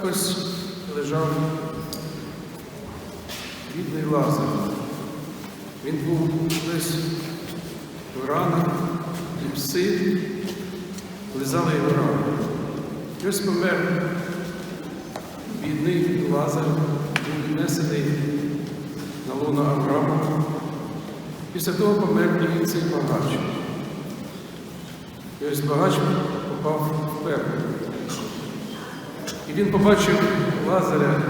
також лежав бідний Лазар. Він був десь ранах, і пси лизали його рану. Ось помер бідний Лазар, був віднесений на луну Авраама. Після того помер і цей багач. Ось багач попав в пекло. І він побачив Лазаря,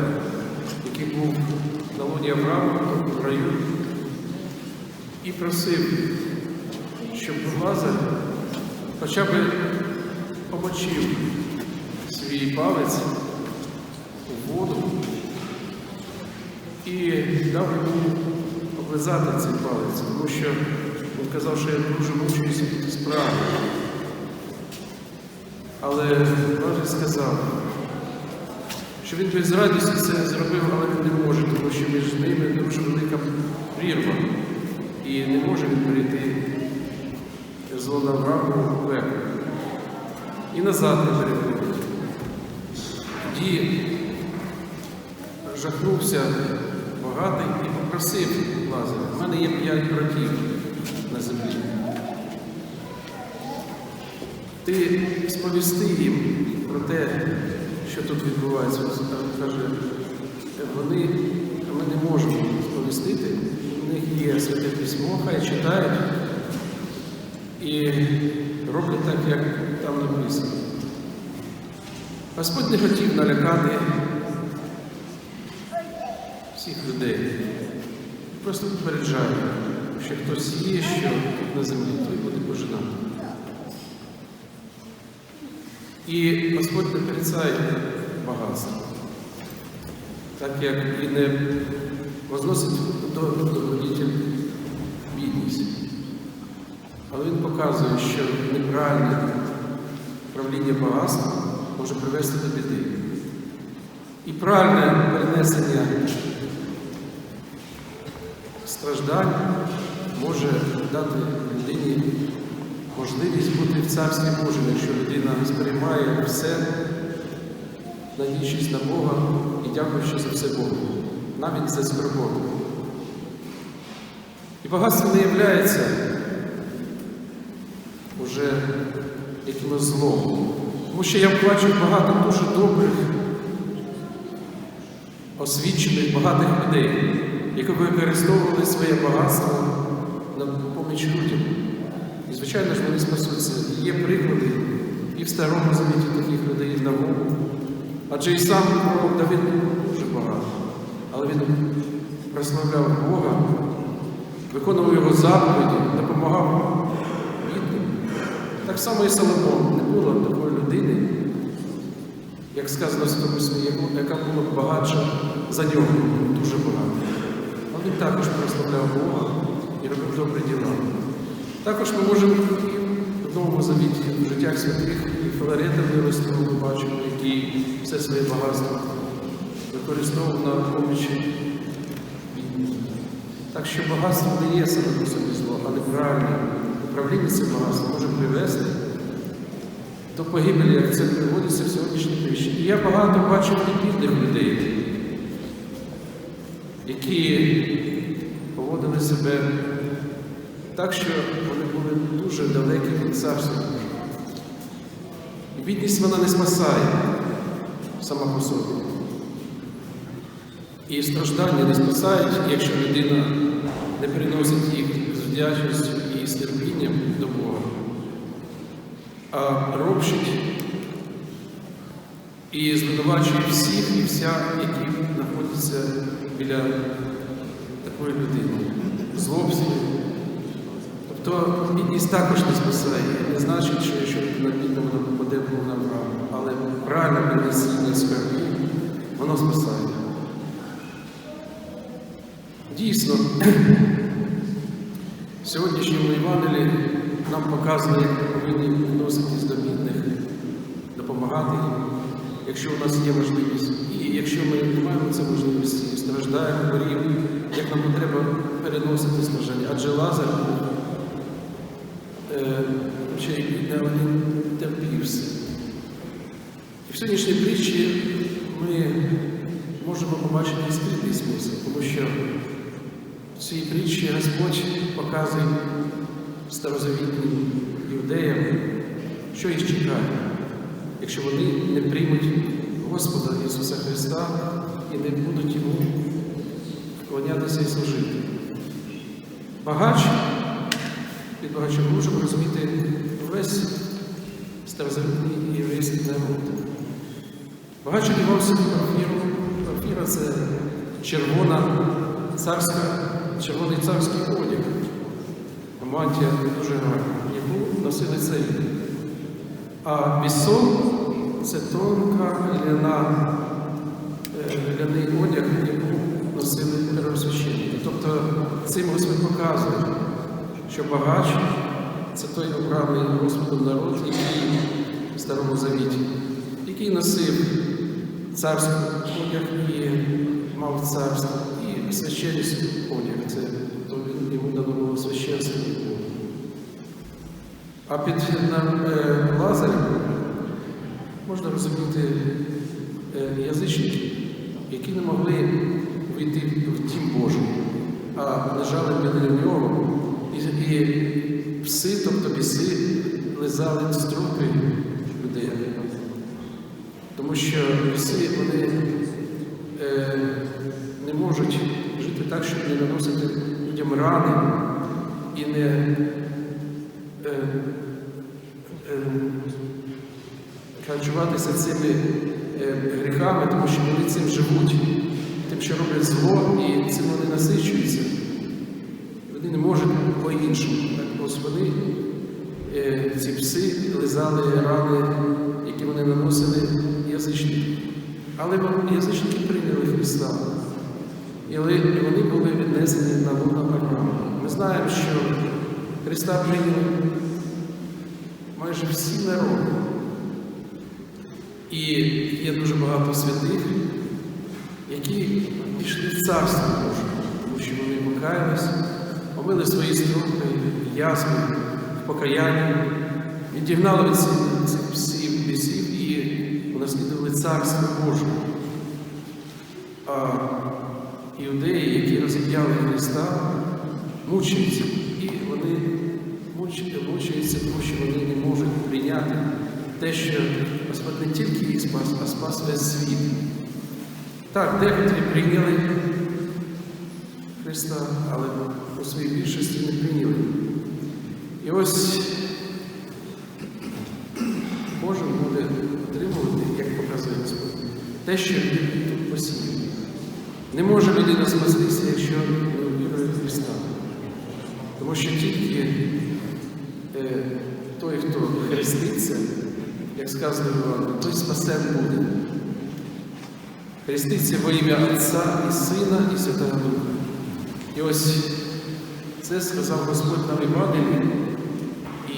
який був на луні Авраама в раю, і просив, щоб Лазар хоча б помочив свій палець у воду і дав йому облизати цей палець, тому що він казав, що я дуже мучуюся від справи. Але Боже сказав, що він без радості це зробив, але він не може, тому що між ними дуже велика прірва. І не може він перейти з лона Аврааму в. І назад не переходить. Тоді жахнувся багатий і попросив Лазаря, в мене є п'ять братів на землі. Ти сповісти їм про те, що тут відбувається. Каже, вони, ми не можемо сповістити, у них є святе письмо, хай читають і роблять так, як там написано. Господь не хотів налякати всіх людей. Просто попереджає, що хтось є, що на землі, той буде пожинати. І Господь не порицає багатство, так як Він не возносить до добродітель бідність. Але Він показує, що неправильне правління багатства може привести до біди. І правильне перенесення страждань може дати людині можливість бути в Царстві Божому, якщо людина сприймає все, надіючись на Бога і дякуючи за все Богу, навіть за скорботу. І багатство не являється уже якимось злом. Тому що я бачу багато дуже добрих, освічених, багатих людей, які використовували своє багатство на поміч людям. Звичайно ж, вони спасуться. Є приклади і в старому завіті таких людей, і в новому. Адже і сам пророк Давид був дуже багато, але він прославляв Бога, виконував його заповіді, допомагав бідним. Так само і Соломон не було такої людини, як сказано в Письмі, яка була багатша за нього, дуже багато. Але він також прославляв Бога і робив добрі діла. Також ми можемо в Новому Завіті в життях святих Філарета виростили, ми бачимо, який все своє багатство використовував на помічі бідним. Так що багатство не є саме по собі зло, але правильне управління цим багатством може привести до погибелі, як це приводиться в сьогоднішній тиші. І я багато бачив і людей, які поводили себе так, що вони були дуже далекі від царства Божого. Бідність вона не спасає сама по собі. І страждання не спасають, якщо людина не приносить їх з вдячністю і з терпінням до Бога, а робчить і звинувачує всіх і вся, які знаходяться біля такої людини. Злобстві. Тобто бідність також не спасає. Не значить, що якщо людина бідна, вона попаде в на. Але правильне принесення скарбів, воно спасає. Дійсно, в сьогоднішньому Євангелії нам показує, як ми повинні відноситись до бідних, допомагати їм, якщо у нас є можливість. І якщо ми не маємо це можливості, страждаємо, хворіємо, як нам треба переносити страждання. Адже Лазар ще й не один терпівся. І в сьогоднішній притчі ми можемо побачити скритий смисл, тому що в цій притчі Господь показує старозавітнім іудеям, що їх чекає, якщо вони не приймуть Господа Ісуса Христа і не будуть йому вклонятися і служити. Багач від багача можемо розуміти весь старозавітний єврейський народ. Багач одягав собі парфіру. Парфіра це червона царська, червоний царський одяг. Мантія дуже гарна, яку носили царі. А вісон це тонка ляна, е, ляний одяг, яку носили первосвященники. Тобто цим Господь показує, що багач це той обраний Господом народ, який в Старому Завіті, який носив царський одяг і мав царство, і священницький одяг. Це він- йому дано було священство. А під е, Лазарем можна розуміти е, язичників, які не могли війти в дім Божий, а лежали біля нього, і, і пси, тобто біси, лизали струпи людей. Тому що біси вони е, не можуть жити так, щоб не наносити людям рани і не е, е, харчуватися цими е, гріхами, тому що вони цим живуть, тим, що роблять зло, і цим вони насичуються. Вони не можуть по-іншому. Так ось вони, е, ці пси, лизали рани, які вони наносили язичникам. Але язичники прийняли Христа. І вони були віднесені на луна Авраама. Ми знаємо, що Христа прийняли майже всі народи. І є дуже багато святих, які пішли в царство Боже, тому що вони покаялися, помили свої струпи, язви, в відігнали від цих всіх бісів і унаслідували царство Боже. А іудеї, які розіп'яли Христа, мучаються. І вони муч- мучаються, тому що вони не можуть прийняти те, що Господь не тільки їх спас, а спас весь світ. Так, декотрі прийняли Христа, але у своїй більшості не прийняли. І ось Боже буде отримувати, як показує Господь, те, що тут посіяв. Не може людина спастися, якщо не вірує Христа. Тому що тільки е, той, хто хреститься, як сказано той спасен буде. Хреститься во ім'я Отця і Сина і Святого Духа. І ось це сказав Господь нам в Євангелії,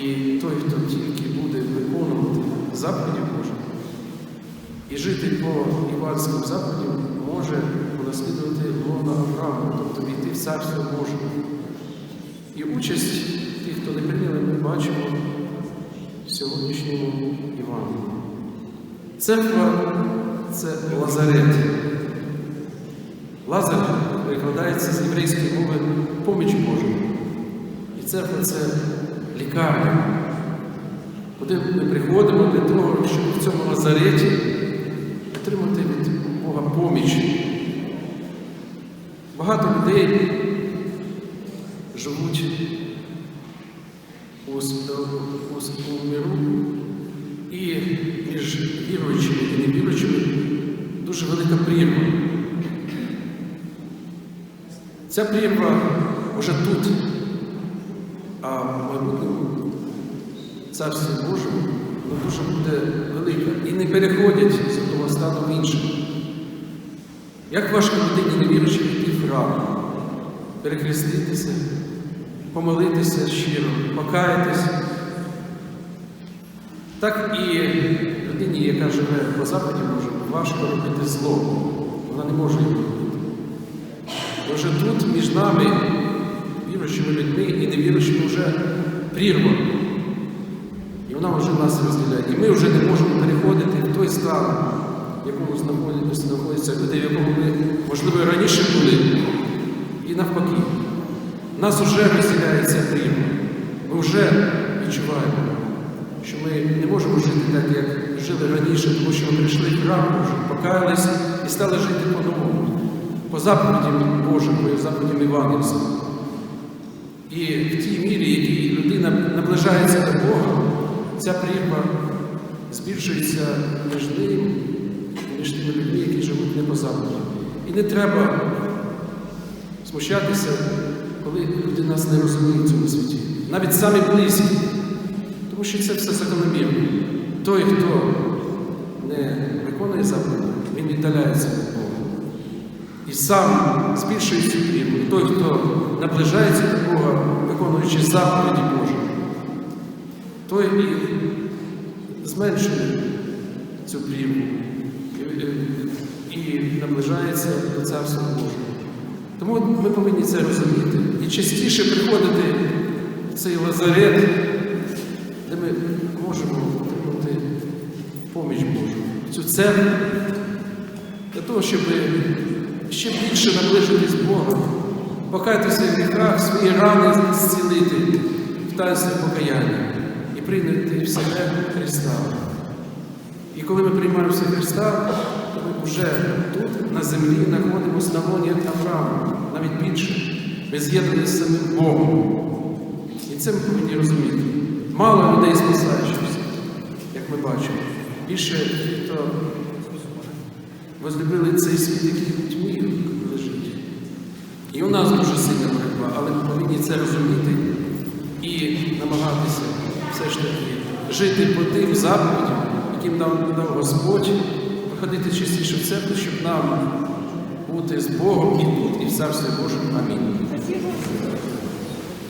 і той, хто тільки буде виконувати заповіді Божі і жити по іванським заповідям, може унаслідувати лона Авраама, тобто війти в Царство Боже. І участь тих, хто не прийняли, ми бачимо в сьогоднішньому Івангелії. Церква це Лазарет. Лазар перекладається з єврейської мови поміч Божа. І церква це лікарня, куди ми приходимо для того, щоб в цьому лазареті отримати від Бога поміч. Багато людей живуть у, у миру, і між віруючими і невіруючими дуже велика прірва. Ця прірва вже тут, а царстві Божому вона дуже буде велика. І не переходять з одного стану в інший. Як важко людині невіруючи йти в храм, перехреститися, помолитися щиро, покаятися. Так і людині, яка живе по Западі Божому, важко робити зло. Вона не може його. Бо вже тут між нами, віруючими людьми і невіруючими, вже прірва. І вона вже нас розділяє. І ми вже не можемо переходити в той стан, в якому знаходяться, люди, в якому ми, можливо, раніше були, і навпаки. Нас вже розділяється прірва. Ми вже відчуваємо, що ми не можемо жити так, як жили раніше, тому що ми прийшли в храм, покаялись і стали жити по-новому, по заповідям Божим, по заповідям Івангельства. І в тій мірі, в якій людина наближається до Бога, ця прірва збільшується між ним між тими людьми, які живуть не по заповіді. І не треба смущатися, коли люди нас не розуміють в цьому світі. Навіть самі близькі. Тому що це все закономірно. Той, хто не виконує заповіді, він віддаляється. І сам збільшує прірву. Той, хто наближається до Бога, виконуючи заповіді Божі, той і зменшує цю прірву і, і- і наближається до Царства Божого. Тому ми повинні це розуміти і частіше приходити в цей лазарет, де ми можемо отримати поміч Божу, цю церкву, для того, щоб ще більше наближитись Бога, покаятися в гріхах, свої рани зцілити в таїнстві покаяння і прийняти в себе Христа. І коли ми приймаємо в Христа, то ми вже тут, на землі, знаходимося на лоні Авраама, навіть більше. Ми з'єднані з самим Богом. І це ми повинні розуміти. Мало людей спасаючихся, як ми бачимо. Більше хто возлюбили цей світ, який тьмі лежить. І у нас дуже сильна боротьба, але ми повинні це розуміти і намагатися все ж таки жити по тим заповідям, яким нам дав Господь, приходити частіше в церкву, щоб нам бути з Богом і тут, і в Царстві Божому. Амінь.